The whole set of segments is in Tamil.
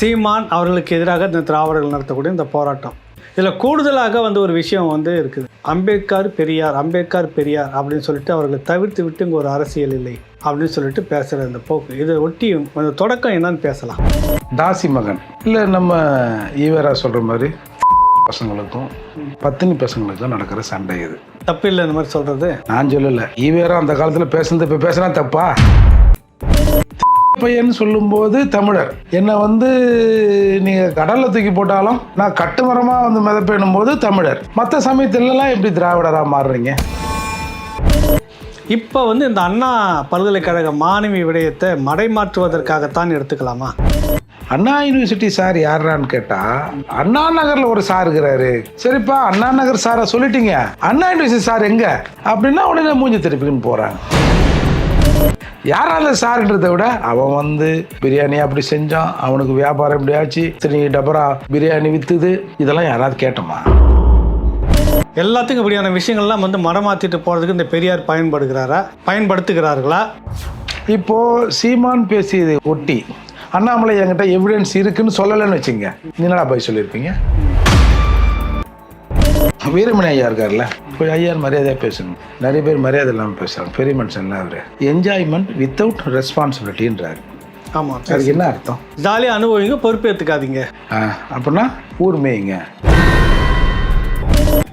சீமான் அவர்களுக்கு எதிராக இந்த திராவிடர்கள் நடத்தக்கூடிய இந்த போராட்டம். இதில் கூடுதலாக வந்து ஒரு விஷயம் வந்து இருக்குது. அம்பேத்கர் பெரியார் அம்பேத்கர் பெரியார் அப்படின்னு சொல்லிட்டு அவர்களை தவிர்த்து விட்டு இங்கே ஒரு அரசியல் இல்லை அப்படின்னு சொல்லிட்டு பேசுகிற இந்த போக்கு. இதை ஒட்டி அந்த தொடக்கம் என்னன்னு பேசலாம். தாசி மகன். இல்லை நம்ம ஈவேரா சொல்கிற மாதிரி பசங்களுக்கும் பத்தினி பசங்களுக்கும் நடக்கிற சண்டை இது. தப்பு இல்லை இந்த மாதிரி சொல்கிறது நான் சொல்லலை. ஈவேரா அந்த காலத்தில் பேசுனது இப்போ பேசுனா தப்பா? பையன் சொல்லும்போது தமிழர். என்னை வந்து நீங்கள் கடலில் தூக்கி போட்டாலும் நான் கட்டுமரமாக வந்து மிதப்பேனும் போது தமிழர். மற்ற சமயத்துலலாம் எப்படி திராவிடராக மாறுறீங்க? இப்போ வந்து இந்த அண்ணா பல்கலைக்கழக மாணவி விடயத்தை மடைமாற்றுவதற்காகத்தான் எடுத்துக்கலாமா? அண்ணா யூனிவர்சிட்டி சார் யாருன்னு கேட்டா அண்ணா நகர்ல ஒரு சார் இருக்கிறாரு. சரிப்பா அண்ணா நகர் சாரை சொல்லிட்டீங்க. அண்ணா யூனிவர்சிட்டி சார் எங்க? அப்படின்னா உடனே மூஞ்சி திருப்பின்னு போறாங்க. யாரால சார்ன்றதை விட அவன் வந்து பிரியாணி அப்படி செஞ்சான் அவனுக்கு வியாபாரம் இப்படி ஆச்சு சரி டபரா பிரியாணி வித்துது இதெல்லாம் யாராவது கேட்டோமா? எல்லாத்துக்கும் இப்படியான விஷயங்கள்லாம் வந்து மடமாற்றிட்டு போகிறதுக்கு இந்த பெரியார் பயன்படுகிறாரா பயன்படுத்துகிறார்களா? இப்போ சீமான் பேசியதை ஒட்டி அண்ணாமலை என்கிட்ட எவிடன்ஸ் இருக்குன்னு சொல்லலைன்னு வச்சுங்க. என்னடா போய் சொல்லியிருப்பீங்க? வீரமணி ஐயா இருக்கார்ல. போய் ஐயார் மரியாதையாக பேசணும் நிறைய பேர் மரியாதை இல்லாமல் பேசுகிறாங்க பெரிய மனுஷன்ல அவர். என்ஜாய்மெண்ட் வித்தவுட் ரெஸ்பான்சிபிலிட்டின்றாரு ஆமாம் அதுக்கு என்ன அர்த்தம்? ஜாலியாக அனுபவிங்க பொறுப்பேற்றுக்காதீங்க அப்படின்னா ஊர் மேய்ங்க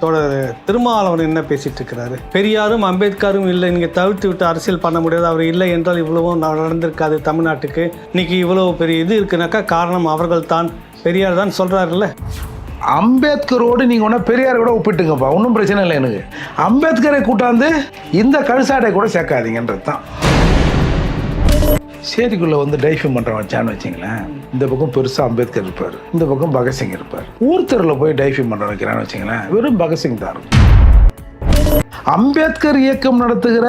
தொடர் திருமாவளவன் என்ன பேசிட்டு இருக்கிறாரு? பெரியாரும் அம்பேத்கரும் இல்லை. நீங்க தவிர்த்து விட்டு அரசியல் பண்ண முடியாது. அவர் இல்லை என்றால் இவ்வளவும் நடந்திருக்காது தமிழ்நாட்டுக்கு. இன்னைக்கு இவ்வளவு பெரிய இது இருக்குனாக்கா காரணம் அவர்கள் தான் பெரியார் தான் சொல்றாருல்ல. அம்பேத்கரோடு நீங்கள் ஒன்றா பெரியார் கூட ஒப்பிட்டுங்கப்பா. ஒன்றும் பிரச்சனை இல்லை எனக்கு. அம்பேத்கரை கூட்டாந்து இந்த கழுசாட்டை கூட சேர்க்காதீங்கன்றது தான். சேரிக்குள்ளே வந்து டைஃபிங் பண்ணுற வச்சான்னு வச்சிங்களேன். இந்த பக்கம் பெருசாக அம்பேத்கர் இருப்பார். இந்த பக்கம் பகத்சிங் இருப்பார். ஊர் தெருவில் போய் டைஃபிங் பண்ணுற வைக்கிறான்னு வச்சிங்களேன். வெறும் பகத்சிங் தான் இருக்கும். அம்பேத்கர் இயக்கம் நடத்துகிற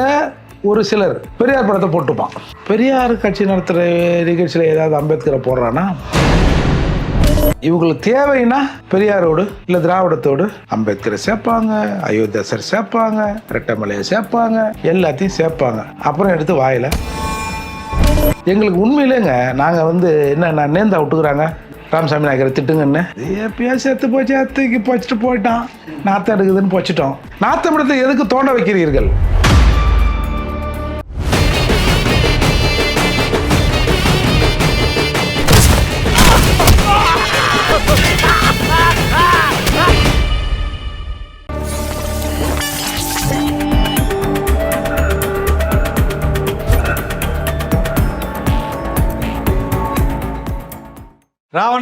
ஒரு சிலர் பெரியார் படத்தை போட்டுப்பான். பெரியார் கட்சி நடத்துகிற நிகழ்ச்சியில் ஏதாவது அம்பேத்கரை போடுறான்னா இவங்களுக்கு தேவைன்னா பெரியாரோடு இல்லை திராவிடத்தோடு அம்பேத்கரை சேர்ப்பாங்க அயோத்தியாசர் சேர்ப்பாங்க ரெட்டமலையை சேர்ப்பாங்க எல்லாத்தையும் சேர்ப்பாங்க. அப்புறம் எடுத்து வாயில. எங்களுக்கு உண்மையிலேங்க நாங்கள் வந்து என்ன நேந்தா நேர்ந்தா விட்டுக்குறாங்க? ராமசாமி நாயக்கரை திட்டுங்கன்னு. எப்பயா சேர்த்து போச்சு அத்தைக்கு போச்சுட்டு போயிட்டான். நாத்தம் எடுக்குதுன்னு போச்சுட்டோம். நாத்தம் எடுத்து எதுக்கு தோண்ட வைக்கிறீர்கள்?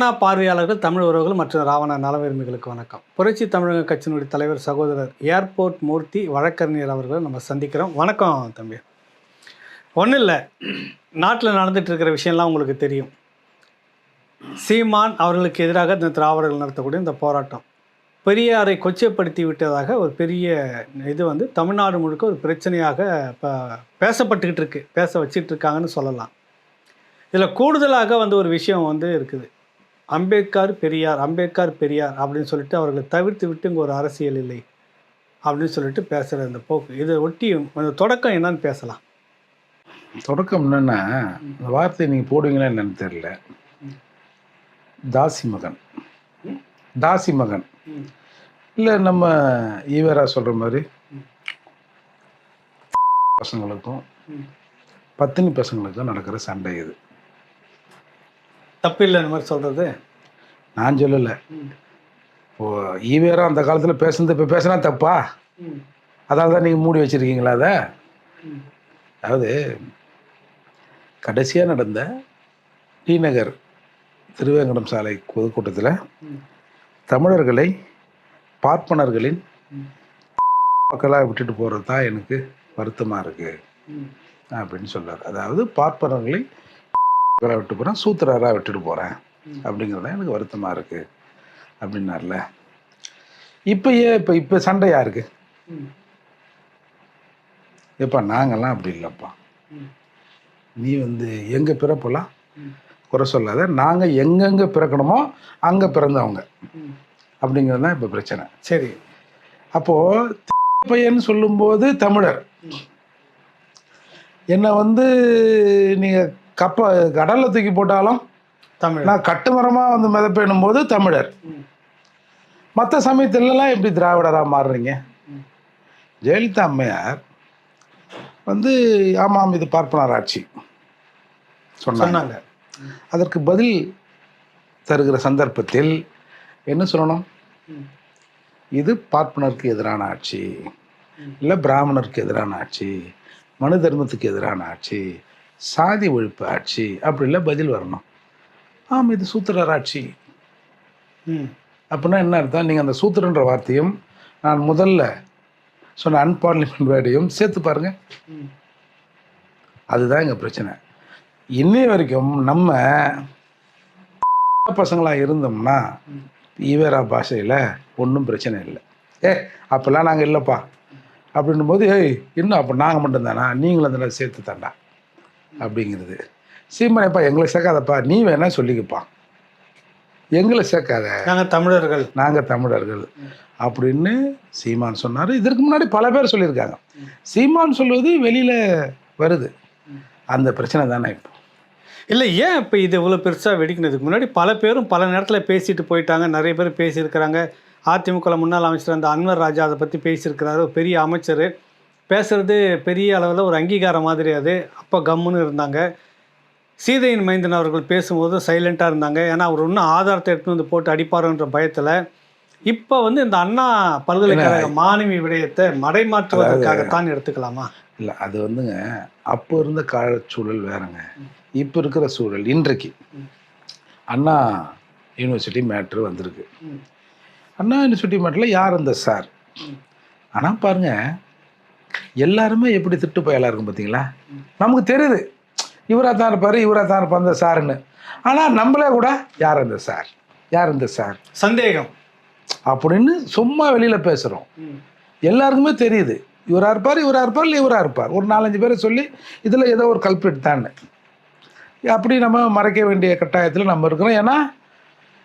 ராவணா பார்வையாளர்கள் தமிழ் உறவுகள் மற்றும் ராவணா நலவிரும்பிகளுக்கு வணக்கம். புரட்சி தமிழக கட்சியினுடைய தலைவர் சகோதரர் ஏர்போர்ட் மூர்த்தி வழக்கறிஞர் அவர்களை நம்ம சந்திக்கிறோம். வணக்கம் தம்பி. ஒன்றும் இல்லை. நாட்டில் நடந்துட்டு இருக்கிற விஷயம்லாம் உங்களுக்கு தெரியும். சீமான் அவர்களுக்கு எதிராக இந்த திராவிடர்கள் நடத்தக்கூடிய இந்த போராட்டம். பெரியாரை கொச்சைப்படுத்தி விட்டதாக ஒரு பெரிய இது வந்து தமிழ்நாடு முழுக்க ஒரு பிரச்சனையாக இப்போ பேசப்பட்டுக்கிட்டு இருக்கு. பேச வச்சிட்டு இருக்காங்கன்னு சொல்லலாம். இதில் கூடுதலாக வந்து ஒரு விஷயம் வந்து இருக்குது. அம்பேத்கர் பெரியார் அம்பேத்கர் பெரியார் அப்படின்னு சொல்லிட்டு அவர்களை தவிர்த்து விட்டு இங்கே ஒரு அரசியல் இல்லை அப்படின்னு சொல்லிட்டு பேசுகிற இந்த போக்கு. இதை ஒட்டி அந்த தொடக்கம் என்னன்னு பேசலாம். தொடக்கம் என்னென்னா இந்த வார்த்தையை நீங்கள் போடுவீங்களா என்னன்னு தெரியல. தாசி மகன். தாசி மகன். இல்லை நம்ம ஈவரா சொல்கிற மாதிரி பசங்களுக்கும் பத்தினி பசங்களுக்கும் நடக்கிற சண்டை இது. தப்பு இல்லை இந்த மாதிரி சொல்கிறது நான் சொல்லலை. இப்போ ஈவேரா அந்த காலத்தில் பேசுனது இப்போ பேசினா தப்பா? அதால தான் நீங்கள் மூடி வச்சிருக்கீங்களா அதை? அதாவது கடைசியாக நடந்த டி நகர் திருவேங்கடம் சாலை பொதுக்கூட்டத்தில் தமிழர்களை பார்ப்பனர்களின் மக்களாக விட்டுட்டு போகிறது தான் எனக்கு வருத்தமாக இருக்குது அப்படின்னு சொல்றாரு. அதாவது பார்ப்பனர்களை மக்களாக விட்டு போகிறேன் சூத்திரராக விட்டுட்டு போகிறேன் அப்படிங்கிறது எனக்கு வருத்தமாக இருக்குது அப்படின்னார்ல. இப்போ ஏன் இப்போ இப்போ சண்டை யாருக்கு? எப்பா நாங்கெல்லாம் அப்படி இல்லைப்பா. நீ வந்து எங்கள் பிறப்பெல்லாம் குறை சொல்லாத. நாங்கள் எங்கெங்கே பிறக்கணுமோ அங்கே பிறந்தவங்க அப்படிங்கிறது தான் இப்போ பிரச்சனை. சரி. அப்போது பையன் சொல்லும்போது தமிழர். என்னை வந்து நீங்கள் கப்ப கடலில் தூக்கி போட்டாலும் தமிழ் நான் கட்டுமரமாக வந்து மிதப்பேனும் போது தமிழர். மற்ற சமயத்துலலாம் எப்படி திராவிடராக மாறுறீங்க. ஜெயலலிதா அம்மையார் வந்து ஆமாம் இது பார்ப்பனர் ஆட்சி சொன்னாங்க அதற்கு பதில் தருகிற சந்தர்ப்பத்தில் என்ன சொல்லணும். இது பார்ப்பனருக்கு எதிரான ஆட்சி. இல்லை பிராமணருக்கு எதிரான ஆட்சி மனு தர்மத்துக்கு எதிரான ஆட்சி சாதி ஒழிப்பு ஆட்சி அப்படிலாம் பதில் வரணும். ஆம் இது சூத்திரர் ஆட்சி ம். அப்படின்னா என்ன அர்த்தம்? நீங்கள் அந்த சூத்திரன்ற வார்த்தையும் நான் முதல்ல சொன்ன அன்பார்லிமெண்ட் வேர்டையும் சேர்த்து பாருங்க. ம். அதுதான் எங்கள் பிரச்சனை. இன்னை வரைக்கும் நம்ம பசங்களாக இருந்தோம்னா. ஈவேரா பாஷையில் ஒன்றும் பிரச்சனை இல்லை. ஏ அப்போல்லாம் நாங்கள் இல்லைப்பா. அப்படின்னும் போது ஏய் இன்னும் அப்போ நாங்கள் மட்டும்தானா? நீங்களும் அதில் சேர்த்து தாண்டா அப்படிங்கிறது. சீமனைப்பா எங்களை சேர்க்காதப்பா நீ வேணா சொல்லிக்கப்பா. எங்களை சேர்க்காத. நாங்கள் தமிழர்கள். நாங்கள் தமிழர்கள். அப்படின்னு சீமான் சொன்னார். இதற்கு முன்னாடி பல பேர் சொல்லியிருக்காங்க. சீமான் சொல்வது வெளியில் வருது. அந்த பிரச்சனை தானே இப்போ. இல்லை ஏன் இப்போ இது இவ்வளோ பெருசாக வெடிக்கிறதுக்கு முன்னாடி பல பேரும் பல நேரத்தில் பேசிட்டு போயிட்டாங்க. நிறைய பேர் பேசியிருக்கிறாங்க. அதிமுக முன்னாள் அமைச்சர் அந்த அன்வர் ராஜா அதை பற்றி பேசியிருக்கிறாரு. பெரிய அமைச்சர். பேசுறது பெரிய அளவில் ஒரு அங்கீகாரம் மாதிரி அது. அப்போ கம்முன்னு இருந்தாங்க. சீதையின் மைந்தன் அவர்கள் பேசும்போது சைலண்ட்டாக இருந்தாங்க. ஏன்னா அவர் இன்னும் ஆதாரத்தை எடுத்துன்னு வந்து போட்டு அடிப்பாருன்ற பயத்தில் இப்போ வந்து இந்த அண்ணா பல்கலைக்கழக மாணவி விடயத்தை மடைமாற்றுவதற்காகத்தான் எடுத்துக்கலாமா? இல்லை அது வந்துங்க அப்போ இருந்த காலச்சூழல் வேறங்க. இப்போ இருக்கிற சூழல் இன்றைக்கு. அண்ணா யூனிவர்சிட்டி மேட்ரு வந்திருக்கு. அண்ணா யூனிவர்சிட்டி மேட்டரில் யார் அந்த சார். ஆனால் பாருங்க எல்லாருமே எப்படி திட்டு பயலாக இருக்கும் பார்த்தீங்களா. நமக்கு தெரியுது. இவராக தான் இருப்பார் இவராக தான் இருப்பார் அந்த சாருன்னு. ஆனால் நம்மளே கூட யார் அந்த சார்? யார் இந்த சார்? சந்தேகம். அப்படின்னு சும்மா வெளியில் பேசுகிறோம். எல்லாருக்குமே தெரியுது. இவராக இருப்பார் இவராக இருப்பார் இல்லை இவராக இருப்பார். ஒரு நாலஞ்சு பேரை சொல்லி இதில் ஏதோ ஒரு கல்பிரிட் தான் அப்படி நம்ம மறைக்க வேண்டிய கட்டாயத்தில் நம்ம இருக்கிறோம். ஏன்னா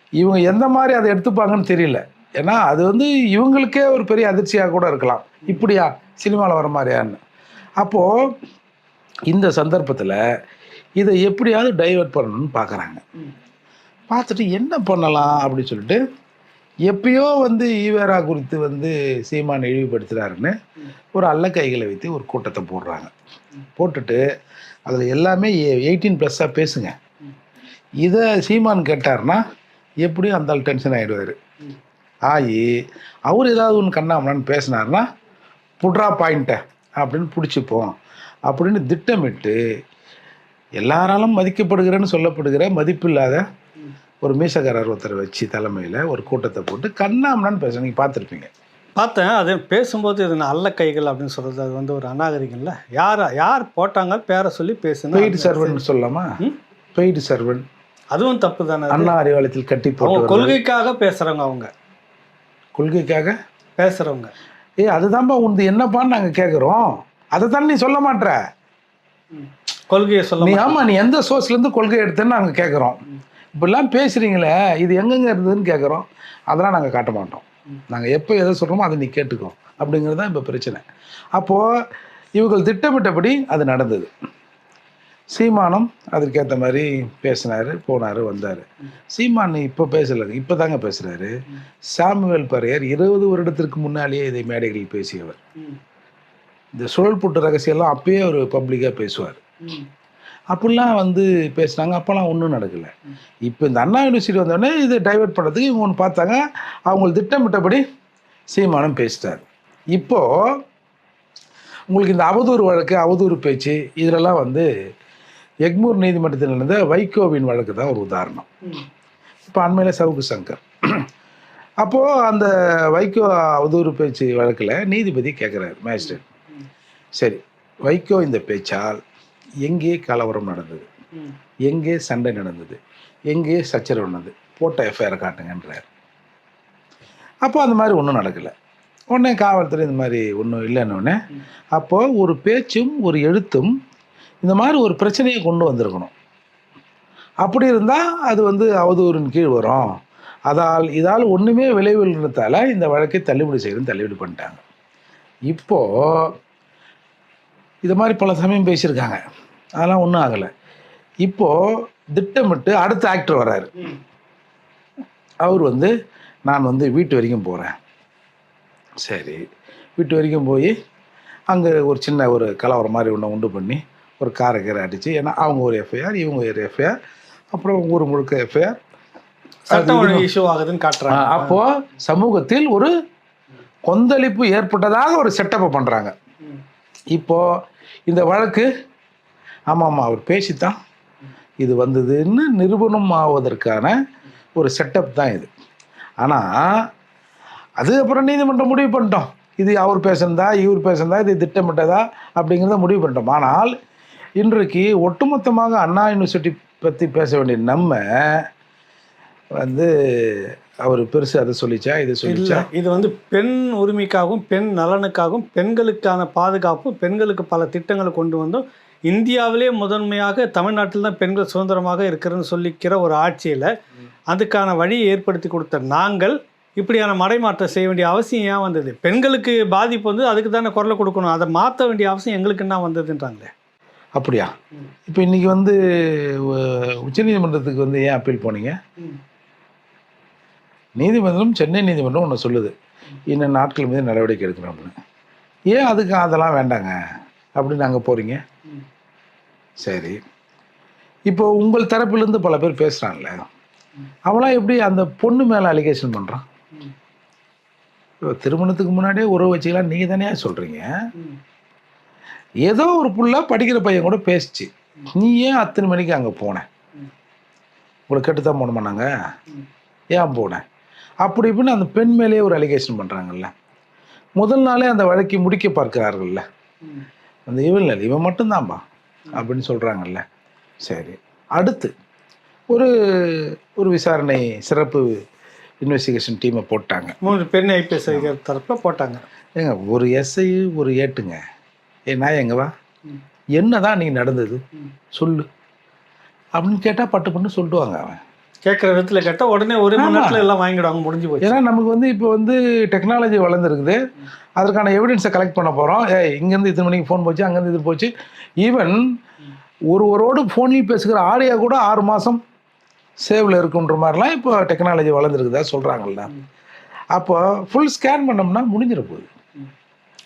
இவங்க எந்த மாதிரி அதை எடுத்துப்பாங்கன்னு தெரியல. ஏன்னா அது வந்து இவங்களுக்கே ஒரு பெரிய அதிர்ச்சியாக கூட இருக்கலாம் இப்படியா சினிமாவில் வர மாதிரியான்னு அப்போது இந்த சந்தர்ப்பத்தில் இதை எப்படியாவது டைவர்ட் பண்ணணும்னு பார்க்குறாங்க. பார்த்துட்டு என்ன பண்ணலாம் அப்படின்னு சொல்லிட்டு எப்பயோ வந்து ஈவேரா குறித்து வந்து சீமான் இழிவுபடுத்துகிறாருன்னு. ஒரு அல்ல கைகளை வைத்து ஒரு கூட்டத்தை போடுறாங்க போட்டுட்டு அதில் எல்லாமே எயிட்டீன் ப்ளஸ்ஸாக பேசுங்க. இதை சீமான் கேட்டார்னா எப்படியும் அந்த டென்ஷன் ஆகிடுவார். ஆகி அவர் ஏதாவது ஒன்று கண்ணாமண்ணான்னு பேசினார்னா புட்ரா பாயிண்ட்டை அப்படின்னு பிடிச்சிப்போம். அப்படின்னு திட்டமிட்டு எல்லாராலும் மதிக்கப்படுகிறேன்னு சொல்லப்படுகிற மதிப்பில்லாத. ஒரு மீசக்காரர் ஒருத்தரை வச்சு தலைமையில் ஒரு கூட்டத்தை போட்டு கண்ணாமண்ணான்னு பேச நீங்கள் பார்த்துருப்பீங்க. பார்த்தேன். அது பேசும்போது இது நான் அல்ல கைகள் அப்படின்னு சொல்கிறது அது வந்து ஒரு அநாகரிகம்ல. யார் யார் போட்டாங்க பேரை சொல்லி பேசுனா பெய்டு சர்வன் சொல்லலாமா? Paid servant. அதுவும் தப்பு தானே அண்ணா அறிவாலயத்தில் கட்டி கொள்கைக்காக பேசுகிறவங்க அவங்க. கொள்கைக்காக பேசுகிறவங்க ஏய் அதுதான்ப்பா உனது என்னப்பான்னு நாங்கள் கேட்குறோம் அதை தானே நீ சொல்ல மாட்ற? கொள்கையை சொல்ல நீ மாட்டாங்க. ஆமா நீ எந்த சோர்ஸ்லேருந்து கொள்கை எடுத்தேன்னு நாங்கள் கேட்குறோம் இப்படிலாம் பேசுகிறீங்களே இது எங்கெங்க இருந்ததுன்னு கேட்குறோம் அதெல்லாம் நாங்கள் காட்ட மாட்டோம். நாங்கள் எப்போ எதை சொல்கிறோமோ அதை நீ கேட்டுக்கோ. அப்படிங்கிறது தான் இப்போ பிரச்சனை. அப்போது இவர்கள் திட்டமிட்டபடி அது நடந்தது. சீமானும் அதுக்கேற்ற மாதிரி பேசினார் போனார் வந்தார். சீமான் இப்போ பேசலை இப்போ தாங்க பேசுகிறாரு சாமுவேல் பரையர் இருபது வருடத்திற்கு முன்னாலேயே இதை மேடைகளில் பேசியவர். இந்த சுழல் புட்டு ரகசியம்லாம் அப்பயே அவர் பப்ளிக்காக பேசுவார். அப்படிலாம் வந்து பேசுனாங்க அப்போல்லாம் ஒன்றும் நடக்கலை. இப்போ இந்த அண்ணா யூனிவர்சிட்டி வந்தோடனே இதை டைவர்ட் பண்ணுறதுக்கு இவங்க ஒன்று பார்த்தாங்க அவங்க திட்டமிட்டபடி சீமானம் பேசிட்டார். இப்போது உங்களுக்கு இந்த அவதூறு வழக்கு அவதூறு பேச்சு இதிலெல்லாம் வந்து எக்மூர் நீதிமன்றத்தில் நடந்த வைகோவின் வழக்கு தான் ஒரு உதாரணம். இப்போ அண்மையில் சவுக்கு சங்கர் அப்போது அந்த வைகோ அவதூறு பேச்சு வழக்கில் நீதிபதி கேட்குறாரு மேஜிஸ்ட்ரேட். சரி வைகோ இந்த பேச்சால் எங்கே கலவரம் நடந்தது. எங்கே சண்டை நடந்தது எங்கே சச்சரவு நடந்தது போட்ட எஃப்ஐஆரை காட்டுங்கன்றார் அப்போ அந்த மாதிரி ஒன்றும் நடக்கலை உடனே காவல்துறை இந்த மாதிரி ஒன்றும் இல்லைன்னொடனே. அப்போது ஒரு பேச்சும் ஒரு எழுத்தும் இந்த மாதிரி ஒரு பிரச்சனையை கொண்டு வந்திருக்கணும். அப்படி இருந்தால் அது வந்து அவதூறின் கீழ் வரும். அதால் இதால் ஒன்றுமே விளைவில் இருந்ததால் இந்த வழக்கை தள்ளுபடி செய்யணும் தள்ளுபடி பண்ணிட்டாங்க. இப்போது இது மாதிரி பல சமயம் பேசியிருக்காங்க. அதெல்லாம் ஒன்றும் ஆகலை. இப்போது திட்டமிட்டு அடுத்த ஆக்டர் வராரு. அவர் வந்து நான் வந்து வீட்டு வரைக்கும் போகிறேன் சரி. வீட்டு வரைக்கும் போய் அங்கே ஒரு சின்ன ஒரு கலவரம் மாதிரி ஒன்று உண்டு பண்ணி ஒரு காரை கீரை அடித்து ஏன்னா அவங்க ஒரு எஃப்ஐஆர் இவங்க ஒரு எஃப்ஐஆர் அப்புறம் ஊர் முழுக்க எஃப்ஐஆர் சட்டம் இஷ்யூ ஆகுதுன்னு காட்டுறாங்க. அப்போ சமூகத்தில் ஒரு கொந்தளிப்பு ஏற்பட்டதாக ஒரு செட்டப்பை பண்ணுறாங்க இப்போ இந்த வழக்கு ஆமாம் ஆமாம் அவர் பேசித்தான். இது வந்ததுன்னு நிரூபணம் ஆவதற்கான ஒரு செட்டப் தான் இது. ஆனால் அது அப்புறம் நீதிமன்றம் முடிவு பண்ணிட்டோம். இது அவர் பேசுனதா இவர் பேசுனதா இது திட்டமிட்டதா அப்படிங்கிறத முடிவு பண்ணிட்டோம். ஆனால் இன்றைக்கு ஒட்டுமொத்தமாக அண்ணா யூனிவர்சிட்டி பற்றி பேச வேண்டிய நம்ம வந்து அவர் பெருசு அதை சொல்லிச்சா இது சொல்லிச்சா? இது வந்து பெண் உரிமைக்காகவும் பெண் நலனுக்காகவும் பெண்களுக்கான பாதுகாப்பு பெண்களுக்கு பல திட்டங்களை கொண்டு வந்தோம். இந்தியாவிலே முதன்மையாக தமிழ்நாட்டில் தான் பெண்கள் சுதந்திரமாக இருக்கிறன்னு சொல்லிக்கிற ஒரு ஆட்சியில் அதுக்கான வழியை ஏற்படுத்தி கொடுத்த நாங்கள் இப்படியான மடைமாற்றம் செய்ய வேண்டிய அவசியம் ஏன் வந்தது? பெண்களுக்கு பாதிப்பு வந்து அதுக்கு தானே குரலை கொடுக்கணும். அதை மாற்ற வேண்டிய அவசியம் எங்களுக்கு என்ன வந்ததுன்றாங்களே? அப்படியா? இப்போ இன்னைக்கு வந்து உ- உச்சநீதிமன்றத்துக்கு வந்து ஏன் அப்பீல் போனீங்க? நீதிமன்றம் சென்னை நீதிமன்றம் ஒன்று சொல்லுது. இன்னும் நாட்கள் மீது நடவடிக்கை எடுக்கணும் அப்படின்னு. ஏன் அதுக்கு அதெல்லாம் வேண்டாங்க? அப்படின்னு அங்கே போகிறீங்க. சரி. இப்போ உங்கள் தரப்பிலிருந்து பல பேர் பேசுகிறான்ல அவளாம் எப்படி அந்த பொண்ணு மேலே அலிகேஷன் பண்ணுறான் திருமணத்துக்கு முன்னாடியே உறவு வச்சுக்கலாம் நீங்கள் தானே சொல்கிறீங்க ஏதோ ஒரு புள்ள படிக்கிற பையன் கூட பேசுச்சு. நீ ஏன் அத்தனை மணிக்கு அங்கே போன. உங்களை கெட்டுத்தான் போனோமா நாங்கள். ஏன் போனேன் அப்படி இப்படின்னு அந்த பெண் மேலேயே ஒரு அலிகேஷன் பண்ணுறாங்கல்ல முதல் நாளே அந்த வழக்கை முடிக்க பார்க்கிறார்கள்ல. அந்த இவன் இல்லை இவன் மட்டும்தான்பா அப்படின்னு சொல்கிறாங்கல்ல சரி அடுத்து ஒரு ஒரு விசாரணை சிறப்பு இன்வெஸ்டிகேஷன் டீமை போட்டாங்க. மூன்று பெண் ஐபிஎஸ் தரப்பில் போட்டாங்க. ஏங்க ஒரு எஸ்ஐ ஒரு ஏட்டுங்க. ஏ நான் எங்க வா? ம். என்னதான் நீ நடந்தது. சொல்லு. அப்படின்னு கேட்டால் பட்டு பண்ணு சொல்லிட்டுவாங்க அவன். கேட்குற விதத்தில் கேட்டால் உடனே ஒரு மணி. நேரத்தில் எல்லாம் வாங்கிடுவாங்க முடிஞ்சு போச்சு. ஏன்னா நமக்கு வந்து இப்போ வந்து டெக்னாலஜி வளர்ந்துருக்குது. அதற்கான எவிடன்ஸை கலெக்ட் பண்ண போகிறோம் ஏய் இங்கேருந்து இத்தனை மணிக்கு ஃபோன் போச்சு அங்கேருந்து இது போச்சு. ஈவன் ஒருவரோடு ஃபோனில் பேசுகிற ஆடியோ கூட ஆறு மாதம் சேவில் இருக்குன்ற மாதிரிலாம் இப்போ டெக்னாலஜி வளர்ந்துருக்குதா சொல்கிறாங்கல்ல அப்போ ஃபுல் ஸ்கேன் பண்ணோம்னா முடிஞ்சிட போகுது.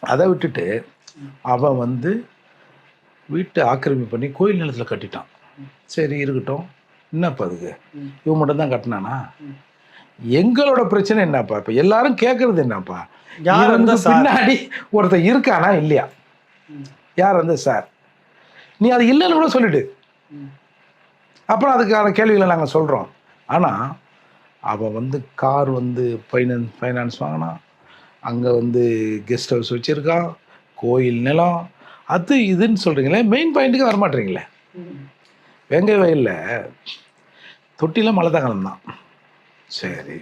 அதை விட்டுட்டு அவன் வந்து வீட்டை ஆக்கிரமிப்பு பண்ணி கோயில் நிலத்தில் கட்டிட்டான் சரி இருக்கட்டும் என்னப்பா அதுக்கு. இவன் மட்டும் தான் கட்டினானா. எங்களோட பிரச்சனை என்னப்பா இப்போ எல்லாரும் கேட்கறது என்னப்பா யார் சார் பின்னாடி ஒருத்தன் இருக்கானா இல்லையா. யார் வந்து சார் நீ அது இல்லைன்னு கூட சொல்லிடு. அப்புறம் அதுக்கான கேள்விகளை நாங்கள் சொல்கிறோம் ஆனால் அவன் வந்து கார் வந்து ஃபைனான்ஸ் ஃபைனான்ஸ் வாங்கினான் அங்கே வந்து கெஸ்ட் ஹவுஸ் வச்சுருக்கான் கோயில் நிலம் அது இதுன்னு சொல்கிறீங்களே மெயின் பாயிண்ட்டுக்கு வரமாட்டீங்களே. வெங்கை வயலில் தொட்டியில் மழை தான் தான் சரி.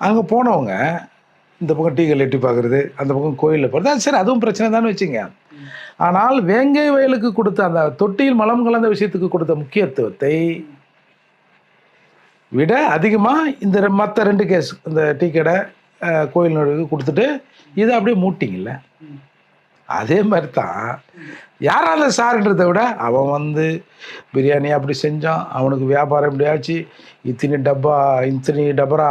அங்கே போனவங்க இந்த பக்கம் டீகள் எட்டி பார்க்குறது அந்த பக்கம் கோயிலில் போகிறது சரி அதுவும் பிரச்சனை தானே வச்சுங்க. ஆனால் வேங்கை வயலுக்கு கொடுத்த அந்த தொட்டியில் மலம் கலந்த விஷயத்துக்கு கொடுத்த முக்கியத்துவத்தை விட அதிகமாக இந்த மற்ற ரெண்டு கேஸ் இந்த டீ கடை கோயில் நடுவுக்கு கொடுத்துட்டு இதை அப்படியே மூட்டிங்கல்ல. அதே மாதிரி தான் யாரால சார்ன்றதை விட அவன் வந்து பிரியாணி அப்படி செஞ்சான் அவனுக்கு வியாபாரம் இப்படி ஆச்சு இத்தனி டப்பா இத்தனி டபரா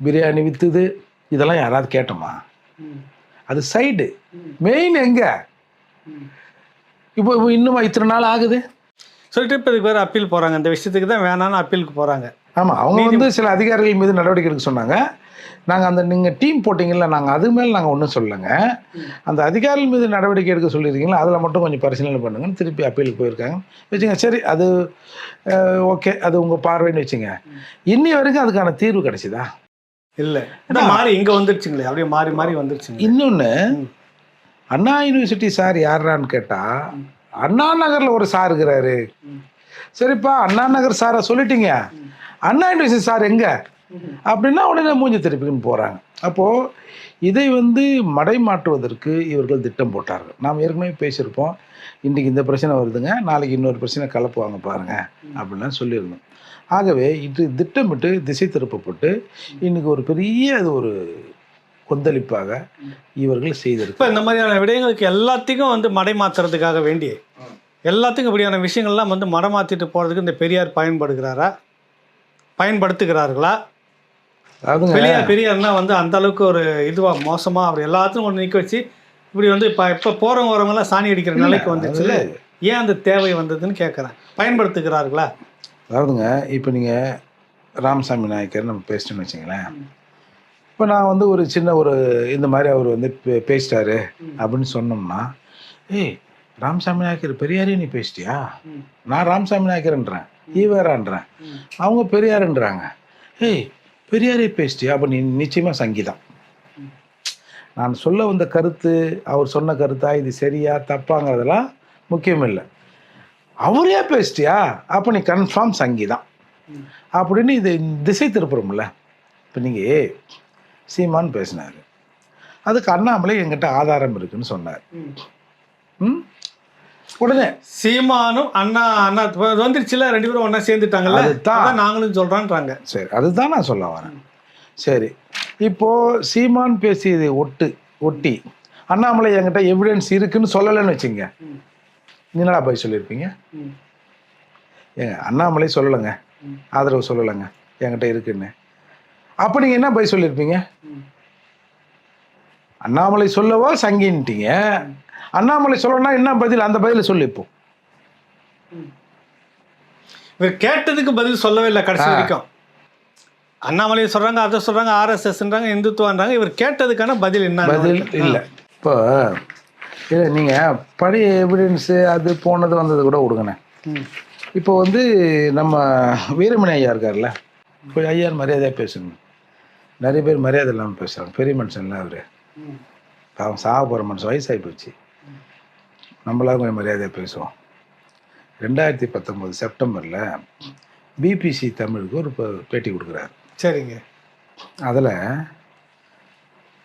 பிரியாணி விற்றுது இதெல்லாம் யாராவது கேட்டோமா. அது சைடு. மெயின் எங்க. இப்போ இன்னுமா இத்தனை நாள் ஆகுது சொல்லிட்டு இப்போ இதுக்கு வேறு அப்பீல் போகிறாங்க இந்த விஷயத்துக்கு தான் வேணான்னு அப்பீலுக்கு போகிறாங்க ஆமாம் அவங்க வந்து சில அதிகாரிகள் மீது நடவடிக்கை எடுக்க சொன்னாங்க நாங்கள் அந்த நீங்கள் டீம் போட்டிங்கல்ல நாங்கள் அது மேலே நாங்கள் ஒன்றும் சொல்லலைங்க. அந்த அதிகாரிகள் மீது நடவடிக்கை எடுக்க சொல்லியிருக்கீங்களா? அதில் மட்டும் கொஞ்சம் பரிசீலனை பண்ணுங்கன்னு திருப்பி அப்பீலுக்கு போயிருக்காங்க. வச்சுங்க சரி அது ஓகே அது உங்கள் பார்வைன்னு வச்சுங்க இன்னி வரைக்கும் அதுக்கான தீர்வு கிடைச்சிதா? இல்லை. மாறி இங்கே வந்துருச்சுங்களே அப்படியே மாறி மாறி வந்துருச்சுங்க இன்னொன்று. அண்ணா யூனிவர்சிட்டி சார் யாரான்னு கேட்டால் அண்ணா நகரில் ஒரு சார் இருக்கிறாரு. சரிப்பா அண்ணா நகர் சாரை சொல்லிட்டீங்க. அண்ணா யூனிவர்சிட்டி சார் எங்க? அப்படின்னா உடனே மூஞ்சி திருப்பின்னு போகிறாங்க அப்போது இதை வந்து மடைமாற்றுவதற்கு இவர்கள் திட்டம் போட்டார்கள். நாம் ஏற்கனவே பேசியிருப்போம். இன்றைக்கி இந்த பிரச்சனை வருதுங்க. நாளைக்கு இன்னொரு பிரச்சனை கலப்புவாங்க பாருங்கள் அப்படின்லாம் சொல்லியிருந்தோம். ஆகவே இது திட்டமிட்டு திசை திருப்பப்பட்டு இன்றைக்கி ஒரு பெரிய அது ஒரு கொந்தளிப்பாக இவர்கள் இப்போ செய்திருக்காங்க இந்த மாதிரியான விடயங்களுக்கு எல்லாத்தையும் வந்து மடை மாற்றுறதுக்காக வேண்டி எல்லாத்துக்கும் இப்படியான விஷயங்கள்லாம் வந்து மடமாற்றிட்டு போகிறதுக்கு இந்த பெரியார் பயன்படுகிறாரா? பயன்படுத்துகிறார்களா? அதாவதுங்க பெரியார் பெரியார்னா வந்து அந்த அளவுக்கு ஒரு இதுவாக மோசமாக அவர் எல்லாத்தையும் ஒன்று நிற்க வச்சு இப்படி வந்து இப்போ இப்போ போகிறவங்க வரவங்களாம் சாணி அடிக்கிற நிலைக்கு வந்துச்சுல ஏன் அந்த தேவை வந்ததுன்னு கேட்குறேன் பயன்படுத்துகிறார்களா? அதாவதுங்க இப்போ நீங்கள் ராமசாமி நாயக்கர் நம்ம பேசிட்டோன்னு வச்சுங்களேன். இப்போ நான் வந்து ஒரு சின்ன ஒரு இந்த மாதிரி அவர் வந்து பேசிட்டாரு அப்படின்னு சொன்னோம்னா ஏய் ராமசாமி நாயக்கர் பெரியாரே நீ பேசிட்டியா. நான் ராமசாமி நாயக்கர்ன்றேன். ஈவேரான்றேன். அவங்க பெரியாருன்றாங்க. ஏய் பெரியாரே பேசிட்டியா? அப்போ நீ நிச்சயமாக சங்கீதம் நான் சொல்ல வந்த கருத்து அவர் சொன்ன கருத்தா இது சரியா தப்பாங்கிறதெல்லாம் முக்கியம் இல்லை அவரே பேசிட்டியா? அப்போ நீ கன்ஃபார்ம் சங்கீதம். அப்படின்னு இது திசை திருப்புறோம்ல. இப்போ நீங்கள் சீமான் பேசினார். அதுக்கு அண்ணாமலை என்கிட்ட ஆதாரம் இருக்குன்னு சொன்னார். ம்? உடனே சீமானும் அண்ணா அண்ணா வந்துருச்சுல ரெண்டு பேரும் ஒன்றா சேர்ந்துட்டாங்கல்ல? அதுதான். நாங்களும் சொல்கிறோன்றாங்க சரி அதுதான் நான் சொல்ல வரேன். சரி இப்போ சீமான் பேசியது ஒட்டு ஒட்டி அண்ணாமலை என்கிட்ட எவிடன்ஸ் இருக்குன்னு சொல்லலைன்னு வச்சுங்க. என்னடா போய் சொல்லியிருப்பீங்க. ஏங்க அண்ணாமலை சொல்லலைங்க. ஆதரவு சொல்லலைங்க என்கிட்ட இருக்குன்னு. அப்போ நீங்கள் என்ன போய் சொல்லியிருப்பீங்க. அண்ணாமலை சொல்லவா சங்கின்ட்டீங்க? அண்ணாமலை சொல்லணும்னா என்ன பதில்? அந்த பதிலை சொல்லு இப்போ. இவர் கேட்டதுக்கு பதில் சொல்லவே இல்லை கடைசி. வரைக்கும். அண்ணாமலை சொல்றாங்க அதை சொல்றாங்க ஆர்எஸ்எஸ்ன்றாங்க இந்துத்துவன்றாங்க. இவர் கேட்டதுக்கான பதில் என்ன? பதில் இல்லை. இப்போ இல்லை நீங்கள் பழைய எவிடன்ஸு அது போனது வந்தது கூட விடுங்கண்ணே ம். இப்போ வந்து நம்ம வீரமணி ஐயா இருக்கார்ல இப்போ ஐயார் மரியாதையாக பேசணும் நிறைய பேர் மரியாதை இல்லாமல் பேசுகிறாங்க பெரிய மனுஷன்ல அவர். அவன் சாக போகிற மனுஷன் வயசாகி போச்சு. நம்மளாம் கொஞ்சம் மரியாதையாக பேசுவோம். ரெண்டாயிரத்தி பத்தொம்போது செப்டம்பரில் பிபிசி தமிழுக்கு ஒரு பேட்டி கொடுக்குறாரு. சரிங்க. அதில்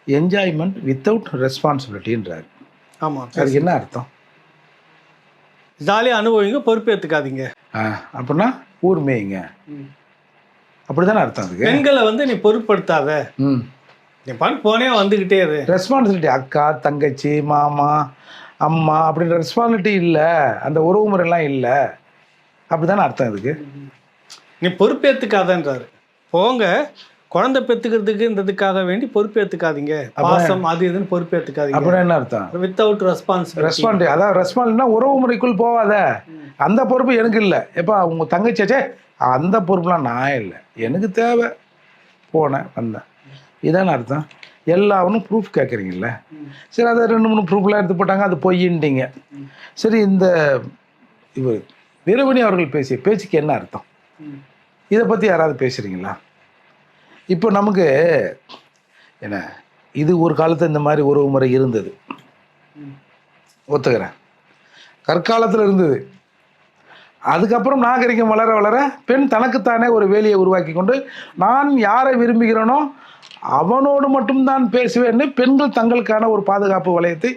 என்ஜாய்மெண்ட் வித்தவுட் ரெஸ்பான்சிபிலிட்டின்றாரு ஆமா அதுக்கு என்ன அர்த்தம்? ஜாலியாக அனுபவிங்க பொறுப்பேற்றுக்காதீங்க அப்படின்னா ஊர் மேய்ங்க அப்படிதானே அர்த்தம் அதுக்கு? பெண்களை வந்து நீ பொருட்படுத்தாத. ம். நீ பாட்டு போனே வந்துகிட்டே இரு. ரெஸ்பான்சிபிலிட்டி அக்கா தங்கச்சி மாமா அம்மா அப்படின்ற ரெஸ்பான்சிபிலிட்டி இல்லை அந்த உறவு முறையெல்லாம் இல்லை. அப்படிதானே அர்த்தம் இதுக்கு? நீ பொறுப்பேற்றுக்காதன்றாரு போங்க குழந்தை பெற்றுக்கிறதுக்கு இந்த இதுக்காக வேண்டி பொறுப்பேற்றுக்காதீங்க பாசம் அது இதுன்னு பொறுப்பேற்றுக்காதீங்க அப்படின்னா என்ன அர்த்தம்? வித்தவுட் ரெஸ்பான்ஸ் அதாவது ரெஸ்பான்ஸ்னா உறவு முறைக்குள் போகாத. அந்த பொறுப்பு எனக்கு இல்லை. எப்பா உங்க தங்கச்சியாச்சே அந்த பொறுப்புலாம் நான் இல்லை. எனக்கு தேவை. போனேன் வந்தேன். இதான அர்த்தம்? எல்லாவனும் ப்ரூஃப் கேட்குறீங்கல்ல சரி அதை ரெண்டு மூணு ப்ரூஃப்லாம் எடுத்து போட்டாங்க அது பொய்யின்ட்டீங்க. சரி இந்த இவர் வீரமணி அவர்கள் பேசிய பேச்சுக்கு என்ன அர்த்தம்? இதை பற்றி யாராவது பேசுகிறீங்களா இப்போ நமக்கு என்ன இது ஒரு காலத்தில் இந்த மாதிரி உறவு முறை இருந்தது. ஒத்துக்கிறேன். கற்காலத்தில் இருந்தது. அதுக்கப்புறம் நாகரிகம் வளர வளர பெண் தனக்குத்தானே ஒரு வேலையை உருவாக்கி கொண்டு நான் யாரை விரும்புகிறேனோ அவனோடு மட்டும்தான் பேசுவேன்னு பெண்கள் தங்களுக்கான ஒரு பாதுகாப்பு வளையத்தை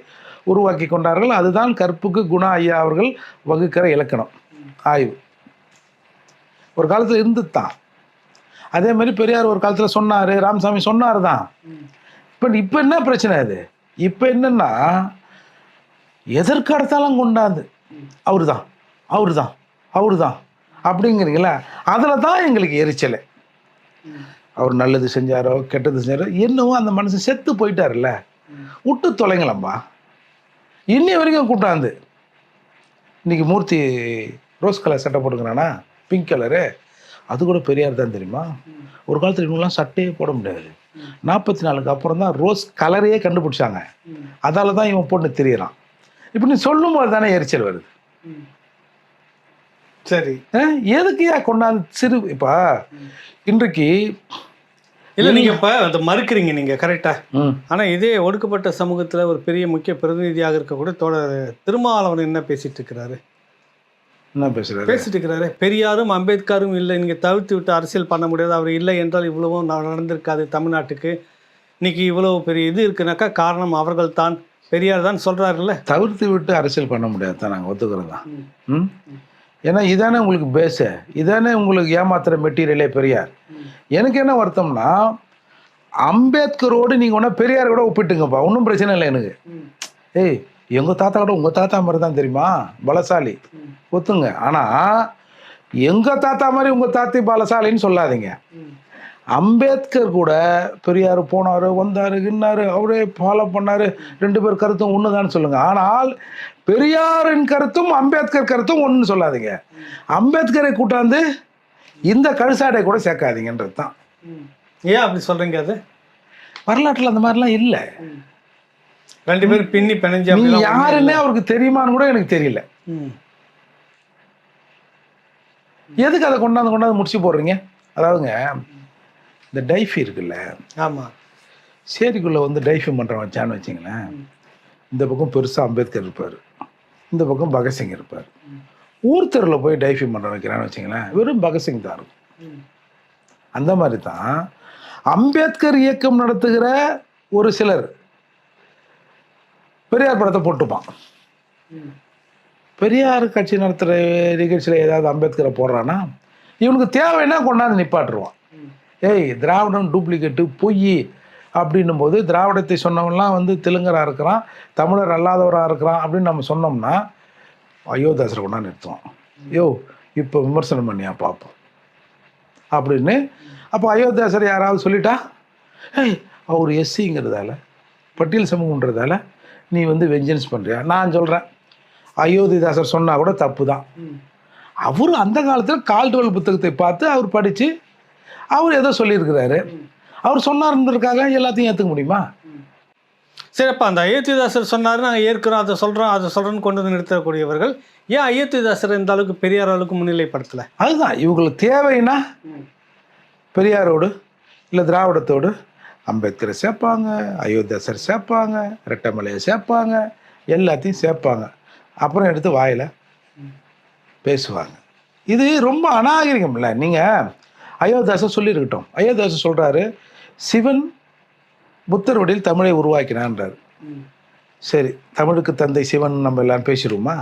உருவாக்கி கொண்டார்கள். அதுதான் கற்புக்கு குணா ஐயா அவர்கள் வகுக்கிற இலக்கணம் ஆய்வு. ஒரு காலத்தில் இருந்து தான் அதே மாதிரி பெரியார் ஒரு காலத்தில் சொன்னார் ராமசாமி சொன்னார் தான். இப்போ இப்போ என்ன பிரச்சனை அது? இப்போ என்னென்னா எதற்கு அடுத்தாலும் கொண்டாந்து அவரு தான் அவரு தான் அவரு தான் அப்படிங்கிறீங்களா அதில் தான் எங்களுக்கு எரிச்சலை. அவர் நல்லது செஞ்சாரோ கெட்டது செஞ்சாரோ என்னவோ அந்த மனுஷன் செத்து போயிட்டாருல்ல. விட்டு தொலைங்களம்பா இன்னி வரைக்கும் கூட்டாந்து இன்னைக்கு மூர்த்தி ரோஸ் கலர் சட்டை போட்டுக்கிறானா பிங்க் கலரு. அது கூட பெரியார் தான் தெரியுமா? ஒரு காலத்தில் இவங்கெல்லாம் சட்டையே போட முடியாது. நாற்பத்தி நாலுக்கு அப்புறம் தான் ரோஸ் கலரையே கண்டுபிடிச்சாங்க. அதால தான் இவன் பொண்ணு தெரியறான். இப்போ நீ சொல்லும் போது தானே எரிச்சல் வருது. சரி. எதுக்கு ஏன் கொண்டாந்து சிறு இப்போ இன்றைக்கு இல்லை நீங்க இப்ப அதை மறுக்கிறீங்க நீங்க கரெக்டா ம். ஆனா இதே ஒடுக்கப்பட்ட சமூகத்துல ஒரு பெரிய முக்கிய பிரதிநிதியாக இருக்கக்கூடிய தோழர் திருமாவளவன் என்ன பேசிட்டு இருக்கிறாரு? என்ன பேசுறாரு? பேசிட்டு இருக்கிறாரு. பெரியாரும் அம்பேத்கரும் இல்லை நீங்க தவிர்த்து விட்டு அரசியல் பண்ண முடியாது அவர் இல்லை என்றால் இவ்வளவும் நடந்திருக்காது தமிழ்நாட்டுக்கு. இன்னைக்கு இவ்வளவு பெரிய இது இருக்குனாக்கா காரணம் அவர்கள் தான் பெரியார் தான் சொல்றாருல்ல. தவிர்த்து விட்டு அரசியல் பண்ண முடியாது தான் நாங்கள் ஒத்துக்கிறோம் தான் ம். ஏன்னா இதானே உங்களுக்கு பேஸு இதானே உங்களுக்கு ஏமாத்துற மெட்டீரியலே பெரியார். எனக்கு என்ன வருத்தம்னா அம்பேத்கரோடு நீங்கள் ஒன்றா பெரியார் கூட ஒப்பிட்டுங்கப்பா. ஒன்றும் பிரச்சனை இல்லை எனக்கு. ஏய் எங்கள் தாத்தா கூட உங்கள் தாத்தா மாதிரி தான் தெரியுமா? பலசாலி. ஒத்துங்க. ஆனால் எங்கள் தாத்தா மாதிரி உங்கள் தாத்தி பலசாலின்னு சொல்லாதீங்க. அம்பேத்கர் கூட பெரியார் போனார் வந்தார் இன்னார் அவரே ஃபாலோ பண்ணார். ரெண்டு பேர் கருத்தும் ஒன்று தான் சொல்லுங்கள் ஆனால் பெரியாரின் கருத்தும் அம்பேத்கர் கருத்தும் ஒன்றுன்னு சொல்லாதீங்க. அம்பேத்கரை கூட்டாந்து இந்த கழுசாடை கூட சேர்க்காதீங்கன்றது தான். ஏன் அப்படி சொல்றீங்க அது? வரலாற்றில் அந்த மாதிரிலாம் இல்லை. ரெண்டு பேரும் பின்னி பிணைஞ்சு நீ யாருன்னே. அவருக்கு தெரியுமான்னு கூட எனக்கு தெரியல. எதுக்கு அதை கொண்டாந்து கொண்டாந்து முடிச்சு போடுறீங்க? அதாவதுங்க இந்த டைஃபி இருக்குல்ல. ஆமா. சேரிக்குள்ளே வந்து டைஃபி பண்ணுறவன் வச்சான்னு வச்சிங்களேன். இந்த பக்கம் பெருசாக அம்பேத்கர் இருப்பார். இந்த பக்கம் பகத்சிங் இருப்பார். ஊர் தெருவில் போய் டைஃபி பண்ணுற வைக்கிறான்னு வச்சிங்களேன் வெறும் பகத்சிங் தான் இருக்கும். அந்த மாதிரி தான் அம்பேத்கர் இயக்கம் நடத்துகிற ஒரு சிலர் பெரியார் படத்தை போட்டுப்பான். பெரியார் கட்சி நடத்துகிற நிகழ்ச்சியில் ஏதாவது அம்பேத்கரை போடுறான்னா இவனுக்கு தேவைன்னா கொண்டாந்து நிப்பாட்டுருவான். ஏய் திராவிடம் டூப்ளிகேட்டு பொய் அப்படின்னும் போது திராவிடத்தை சொன்னவன்லாம் வந்து தெலுங்கராக இருக்கிறான் தமிழர் அல்லாதவராக இருக்கிறான் அப்படின்னு நம்ம சொன்னோம்னா அயோத்தாசரை கொண்டாந்து நிறுத்துவான். யோ இப்போ விமர்சனம் பண்ணியா பார்ப்போம் அப்படின்னு அப்போ அயோத்தியாசர் யாராவது சொல்லிட்டா? ஏய் அவர் எஸ்சிங்கிறதால பட்டியல் சமூகன்றதால நீ வந்து வெஞ்சன்ஸ் பண்ணுறியா நான் சொல்கிறேன் அயோத்திதாசர் சொன்னால் கூட தப்பு தான் அவர் அந்த காலத்தில் கால்டுவல் புத்தகத்தை பார்த்து அவர் படித்து அவர் ஏதோ சொல்லியிருக்கிறாரு. அவர் சொன்னார்ன்றதுக்காக எல்லாத்தையும் ஏற்றுக்க முடியுமா? சரி அப்ப அந்த அயோத்திதாசர் சொன்னாரு நாங்க ஏற்கிறோம் அதை சொல்றோம் அதை சொல்றோம்னு கொண்டு வந்து நிறுத்தக்கூடியவர்கள். ஏன் அயோத்திதாசர் இந்த அளவுக்கு பெரியார் அளவுக்கு முன்னிலைப்படுத்தல? அதுதான் இவங்களுக்கு தேவைன்னா பெரியாரோடு இல்லை திராவிடத்தோடு அம்பேத்கரை சேர்ப்பாங்க அயோத்தியாசர் சேர்ப்பாங்க ரெட்டமலையை சேர்ப்பாங்க எல்லாத்தையும் சேர்ப்பாங்க. அப்புறம் எடுத்து வாயில் பேசுவாங்க. இது ரொம்ப அநாகரிகம் இல்லை நீங்கள் அயோத்தியாசர் சொல்லியிருக்கட்டும். அயோத்தியாசர் சொல்கிறாரு சிவன் புத்தர் வடியில் தமிழை உருவாக்கினான்றார். சரி தமிழுக்கு தந்தை சிவன் நம்ம எல்லாம் பேசிடுவோமா?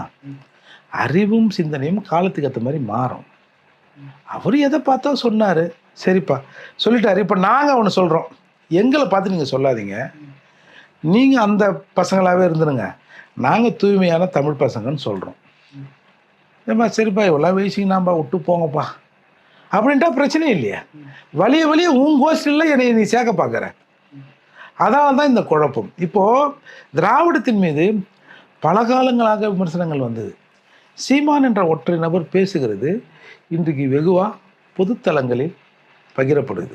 அறிவும் சிந்தனையும் காலத்துக்கு ஏற்ற மாதிரி மாறும். அவர் எதை பார்த்தா சொன்னார். சரிப்பா சொல்லிட்டாரு. இப்போ நாங்கள் ஒன்று சொல்கிறோம் எங்களை பார்த்து நீங்கள் சொல்லாதீங்க. நீங்கள் அந்த பசங்களாகவே இருந்துருங்க. நாங்கள் தூய்மையான தமிழ் பசங்கன்னு சொல்கிறோம் ஏம்மா சரிப்பா இவ்வளோ வயசுக்குனாம்பா விட்டு போங்கப்பா. அப்படின்ட்டா பிரச்சனையும் இல்லையா. வழிய வழிய உன் கோஷ்டில் என்னை நீ சேர்க்க பார்க்குற அதனால தான் இந்த குழப்பம். இப்போது திராவிடத்தின் மீது பல காலங்களாக விமர்சனங்கள் வந்தது. சீமான் என்ற ஒற்றை நபர் பேசுகிறது இன்றைக்கு வெகுவாக பொதுத்தலங்களில் பகிரப்படுது.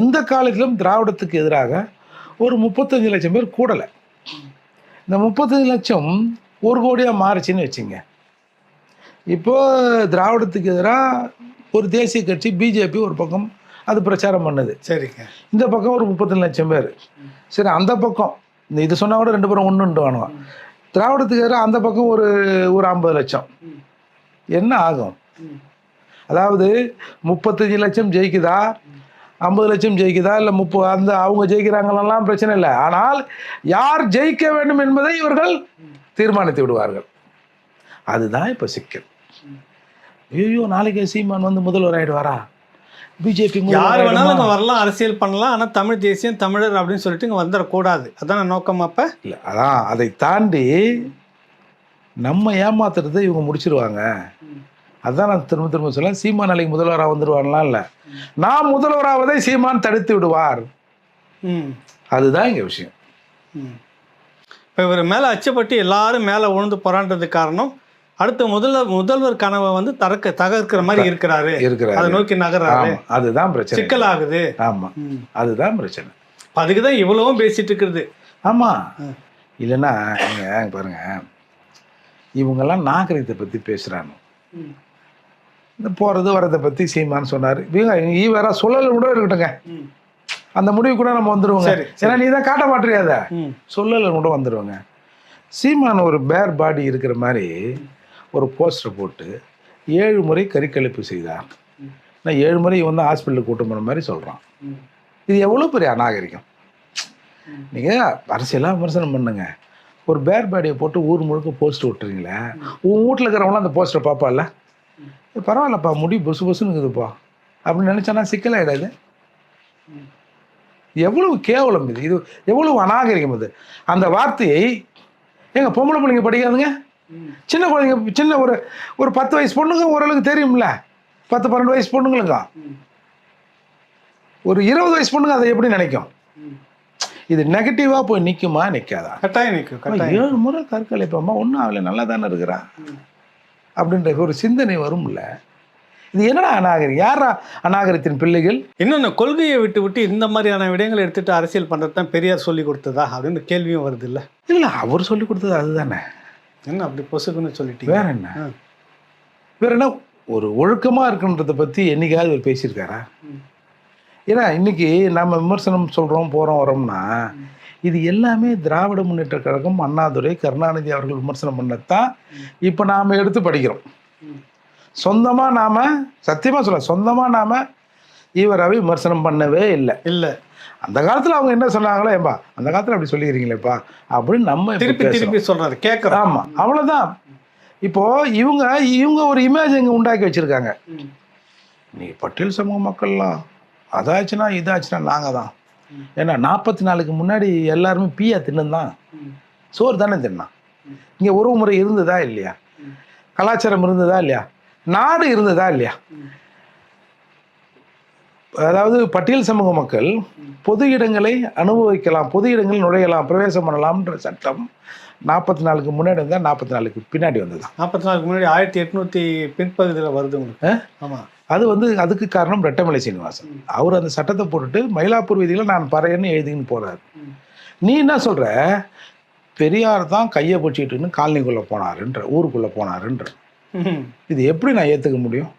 எந்த காலத்திலும் திராவிடத்துக்கு எதிராக ஒரு முப்பத்தஞ்சு லட்சம் பேர் கூடலை. இந்த முப்பத்தஞ்சு லட்சம் ஒரு கோடியாக மாறுச்சுன்னு வச்சுங்க. இப்போது திராவிடத்துக்கு எதிராக ஒரு தேசிய கட்சி பிஜேபி ஒரு பக்கம் அது பிரச்சாரம் பண்ணுது. சரிங்க. இந்த பக்கம் ஒரு முப்பத்தஞ்சு லட்சம் பேர். சரி அந்த பக்கம் இது சொன்னா கூட ரெண்டு பேரும் ஒன்றுன்ட்டு வேணுவான் திராவிடத்துக்கு எதிராக அந்த பக்கம் ஒரு ஒரு ஐம்பது லட்சம். என்ன ஆகும்? அதாவது முப்பத்தஞ்சு லட்சம் ஜெயிக்குதா? ஐம்பது லட்சம் ஜெயிக்குதா? இல்லை முப்ப அந்த அவங்க ஜெயிக்கிறாங்களெல்லாம் பிரச்சனை இல்லை. ஆனால் யார் ஜெயிக்க வேண்டும் என்பதை இவர்கள் தீர்மானித்து விடுவார்கள். அதுதான் இப்போ சிக்கல். ஐயோ நாளைக்கு சீமான் வந்து முதல்வர் ஆயிடுவாரா? பிஜேபி யார் வேணாலும் இங்க வரலாம் அரசியல் பண்ணலாம். ஆனா தமிழ் தேசியம் தமிழர் அப்படின்னு சொல்லிட்டு இங்க வந்துடக்கூடாது. அதான் நோக்கம் அப்ப? இல்லை அதான் அதை தாண்டி நம்ம ஏமாத்துறதை இவங்க முடிச்சிருவாங்க. அதான் நான் திரும்ப திரும்ப சொல்ல சீமான் நாளைக்கு முதல்வராக வந்துடுவான்லாம் இல்லை. நான் முதல்வராவதை சீமான் தடுத்து விடுவார். அதுதான் இங்கே விஷயம். இப்ப இவர் மேல அச்சப்பட்டு எல்லாரும் மேல உழுந்து போராண்டதுக்கு காரணம் அடுத்த முதல்ல முதல்வர் கனவை வந்து தறக்க தகர்க்கிற மாதிரி இருக்கிறாரு. அதை இருக்கிறாரு நோக்கி நகர்றாரு. ஆமா அதுதான் பிரச்சனை. சிக்கலாகுது. ஆமா ம். அதுதான் பிரச்சனை. இப்ப அதுக்கு தான் இவ்வளவும் பேசிட்டு இருக்கிறது. ஆமா. இல்லைன்னா நீங்க பாருங்க. இவங்கெல்லாம் நாகரிகத்தை பத்தி பேசுறாங்க. ம். இந்த போறது வரதை பத்தி சீமான்னு சொன்னாரு. இவங்க ஈ வேற சொல்லல கூட இருக்கட்டுங்க. அந்த முடிவு கூட நம்ம சரி. ஏன்னா நீ தான் காட்ட மாட்டியாத ம். சொல்லலை கூட வந்துடுவாங்க சீமான் ஒரு பேர் பாடி இருக்கிற மாதிரி ஒரு போஸ்டர் போட்டு ஏழு முறை கறிக்கழிப்பு செய்தார். நான் ஏழு முறை இவன் வந்து ஹாஸ்பிட்டலுக்கு கூட்டம் போன மாதிரி சொல்கிறான் இது எவ்வளோ பெரிய அநாகரிகம்? நீங்கள் அரசியலாக விமர்சனம் பண்ணுங்க. ஒரு பேர் பேடியை போட்டு ஊர் முழுக்க போஸ்டர் விட்டுறீங்களே உன் வீட்டில் இருக்கிறவங்களாம் அந்த போஸ்டரை பார்ப்பால பரவாயில்லப்பா முடி பொசு பொசுன்னு இருக்குதுப்பா. அப்படின்னு நினச்சானா சிக்கலாயிடாது. எவ்வளவு கேவலம் இது. இது எவ்வளவு அநாகரிகம் இது. அந்த வார்த்தையை ஏங்க பொம்பளை பிள்ளைங்க படிக்காதுங்க? சின்ன குழந்தைங்க சின்ன ஒரு ஒரு பத்து வயசு பொண்ணுங்க ஓரளவுக்கு தெரியும்ல. பத்து பன்னெண்டு வயசு பொண்ணுங்களுங்க. ஒரு இருபது வயசு பொண்ணுங்க அதை எப்படி நினைக்கும்? இது நெகட்டிவாக போய் நிற்குமா நிற்காதா கட்டாயம் நிற்கும் கட்டாயம் ஏழு முறை கற்கலைப்பம்மா ஒன்றும் அவளை நல்லா தானே இருக்கிறா? அப்படின்ற ஒரு சிந்தனை வரும்ல. இது என்னடா அநாகரிகம்? யாரா அநாகரிகத்தின் பிள்ளைகள்? இன்னொன்று கொள்கையை விட்டு விட்டு இந்த மாதிரியான விடயங்களை எடுத்துட்டு அரசியல் பண்ணுறது தான் பெரியார் சொல்லி கொடுத்ததா? அப்படின்னு கேள்வியும் வருது இல்லை? இல்லை அவர் சொல்லி கொடுத்தது அதுதானே. என்ன அப்படி பொசுக்குன்னு சொல்லிட்டீங்க? வேற என்ன. வேற என்ன? ஒரு ஒழுக்கமாக இருக்குன்றத பற்றி என்னைக்காவது அவர் பேசியிருக்காரா. ஏன்னா இன்னைக்கு நம்ம விமர்சனம் சொல்கிறோம் போகிறோம் வரோம்னா இது எல்லாமே திராவிட முன்னேற்ற கழகம் அண்ணாதுரை கருணாநிதி அவர்கள் விமர்சனம் பண்ணத்தான் இப்போ நாம் எடுத்து படிக்கிறோம். சொந்தமாக நாம் சத்தியமாக சொல்ல சொந்தமாக நாம் ஈவராவை விமர்சனம் பண்ணவே இல்லை. இல்லை. அந்த காலத்தில் அவங்க என்ன சொன்னாங்களோ ஏம்பா அந்த காலத்தில் அப்படி சொல்லிக்கிறீங்களேப்பா அப்படின்னு நம்ம திருப்பி. திருப்பி சொல்றாரு கேட்குறோம் ஆமாம் அவ்வளோதான் இப்போ இவங்க இவங்க ஒரு இமேஜ் இங்கே உண்டாக்கி வச்சுருக்காங்க. நீ பட்டியல் சமூக மக்கள்லாம் அதாச்சுன்னா இதாச்சுன்னா நாங்கள் தான். ஏன்னா நாற்பத்தி நாலுக்கு முன்னாடி எல்லாருமே பீயா தின்னுதான் சோறு தானே தின்னான். இங்கே உறவு முறை இருந்ததா இல்லையா? கலாச்சாரம் இருந்ததா இல்லையா? நாடு இருந்ததா இல்லையா? அதாவது பட்டியல் சமூக மக்கள் பொது இடங்களை அனுபவிக்கலாம் பொது இடங்களில் நுழையலாம் பிரவேசம் பண்ணலாம்ன்ற சட்டம் நாற்பத்தி நாலுக்கு முன்னாடி இருந்தால் நாற்பத்தி நாலுக்கு பின்னாடி வந்தது? நாற்பத்தி நாலுக்கு முன்னாடி ஆயிரத்தி எட்நூத்தி பின்பகுதியில் வருது உங்களுக்கு. ஆமா. அது வந்து அதுக்கு காரணம் ரெட்டமலை சீனிவாசன். அவர் அந்த சட்டத்தை போட்டுட்டு மயிலாப்பூர் வீதியில் நான் பறையன்னு எழுதின்னு போறாரு. ம். நீ என்ன சொல்ற? பெரியார் தான் கையை பிடிச்சிட்டுன்னு காலனிக்குள்ளே போனாருன்ற ஊருக்குள்ளே போனாருன்ற. இது எப்படி நான் ஏற்றுக்க முடியும்.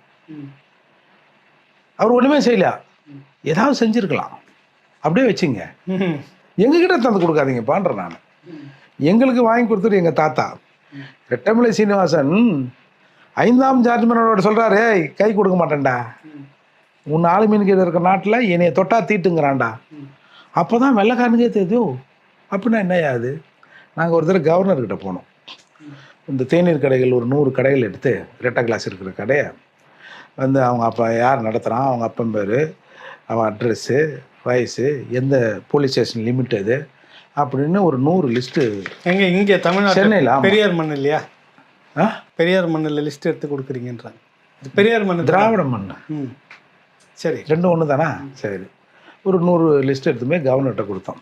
அவர் ஒன்றுமே செய்யல. ஏதாவது செஞ்சுருக்கலாம். அப்படியே வச்சுங்க. எங்ககிட்ட தந்து கொடுக்காதீங்கப்பான்ற நான். எங்களுக்கு வாங்கி கொடுத்துட்டு எங்கள் தாத்தா. ரெட்டமலை சீனிவாசன் ஐந்தாம் ஜார்ஜ்மனோட சொல்கிறாரு கை கொடுக்க மாட்டேன்டா. உன் ஆளு மீன் கீழே இருக்கிற நாட்டில் என்னைய தொட்டா தீட்டுங்கிறான்டா. அப்போ தான் வெள்ளைக்காரனுக்கே தெரியுதோ அப்படின்னா என்னய்யா அது? நாங்கள் ஒரு தடவை கவர்னர்கிட்ட போனோம். இந்த தேநீர் கடைகள் ஒரு நூறு கடைகள் எடுத்து ரெட்டை கிளாஸ் இருக்கிற கடையை வந்து அவங்க அப்பா யார் நடத்துகிறான் அவங்க அப்பன் பேர் அவன் அட்ரஸ்ஸு வயசு எந்த போலீஸ் ஸ்டேஷன் லிமிட் அது அப்படின்னு ஒரு நூறு லிஸ்ட்டு எங்க இங்க தமிழ்நாடு சென்னையில் பெரியார் மண் இல்லையா? ஆ? பெரியார் மண்ணில் லிஸ்ட் எடுத்து கொடுக்குறீங்கன்றாங்க. இது பெரியார் மண் திராவிட மண் ம். சரி. ரெண்டும் ஒன்று தானே? சரி. ஒரு நூறு லிஸ்ட் எடுத்துமே கவர்னர்கிட்ட கொடுத்தோம்.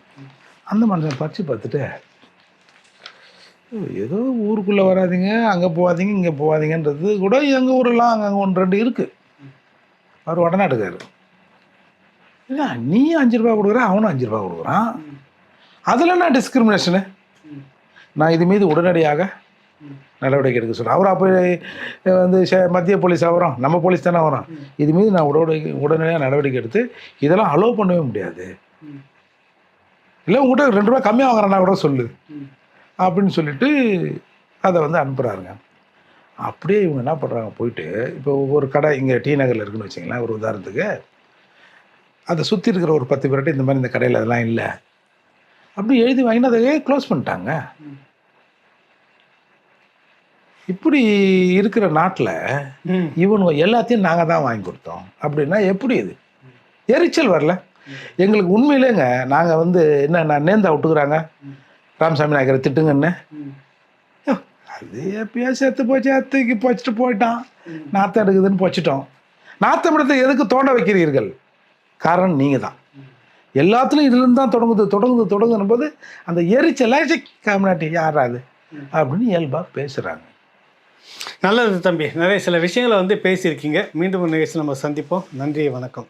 அந்த மனுஷன் படித்து பார்த்துட்டு ஏதோ ஊருக்குள்ளே வராதீங்க அங்கே போகாதீங்க இங்கே போகாதீங்கன்றது கூட எங்கள் ஊரெல்லாம் அங்கே ஒன்று ரெண்டு இருக்குது அவர் வடநாட்டுக்காரு இல்லை நீ அஞ்சு ரூபா கொடுக்குற அவனும் அஞ்சு ரூபா கொடுக்குறான். அதில் என்ன டிஸ்கிரிமினேஷனு நான் இது மீது உடனடியாக நடவடிக்கை எடுக்க சொல்கிறேன் அவர் அப்போ வந்து சே- மத்திய போலீஸ் வரும் நம்ம போலீஸ் தானே வரும் இது மீது நான் உடனடி உடனடியாக நடவடிக்கை எடுத்து இதெல்லாம் அலோவ் பண்ணவே முடியாது. இல்லை உங்கள்கிட்ட ரெண்டு ரூபா கம்மியாக வாங்குறேன்னா கூட சொல்லு. அப்படின்னு சொல்லிட்டு அதை வந்து அனுப்புகிறாருங்க அப்படியே இவங்க என்ன பண்ணுறாங்க போயிட்டு இப்போ ஒரு கடை இங்கே டி நகரில் இருக்குன்னு வச்சிங்களேன் ஒரு உதாரணத்துக்கு. அதை சுற்றி இருக்கிற ஒரு பத்து பேர்கிட்ட இந்த மாதிரி இந்த கடையில் அதெல்லாம் இல்லை. அப்படி எழுதி வாங்கினா அதை க்ளோஸ் பண்ணிட்டாங்க. இப்படி இருக்கிற நாட்டில் இவனுங்க எல்லாத்தையும் நாங்கள் தான் வாங்கி கொடுத்தோம். அப்படின்னா எப்படி இது? எரிச்சல் வரல. எங்களுக்கு உண்மையிலேங்க நாங்கள் வந்து என்ன நான் நேந்தா விட்டுக்குறாங்க. ராமசாமி நாயக்கரை திட்டுங்கன்னு. அது எப்பயோ செத்து போச்சு அத்தைக்கு போச்சுட்டு போயிட்டான். நாற்றம் எடுக்குதுன்னு போச்சிட்டோம். நாத்தமிடத்தை எதுக்கு தோண்ட வைக்கிறீர்கள்? காரணம் நீங்கள் தான் எல்லாத்துலையும் இதுலேருந்து தான் தொடங்குது தொடங்குது தொடங்குதுன்னு போது அந்த எரிச்சலை கம்யூனிட்டி யாராது அப்படின்னு இயல்பாக பேசுகிறாங்க நல்லது தம்பி. நிறைய சில விஷயங்களை வந்து பேசியிருக்கீங்க. மீண்டும் நிகழ்ச்சி நம்ம சந்திப்போம். நன்றி வணக்கம்.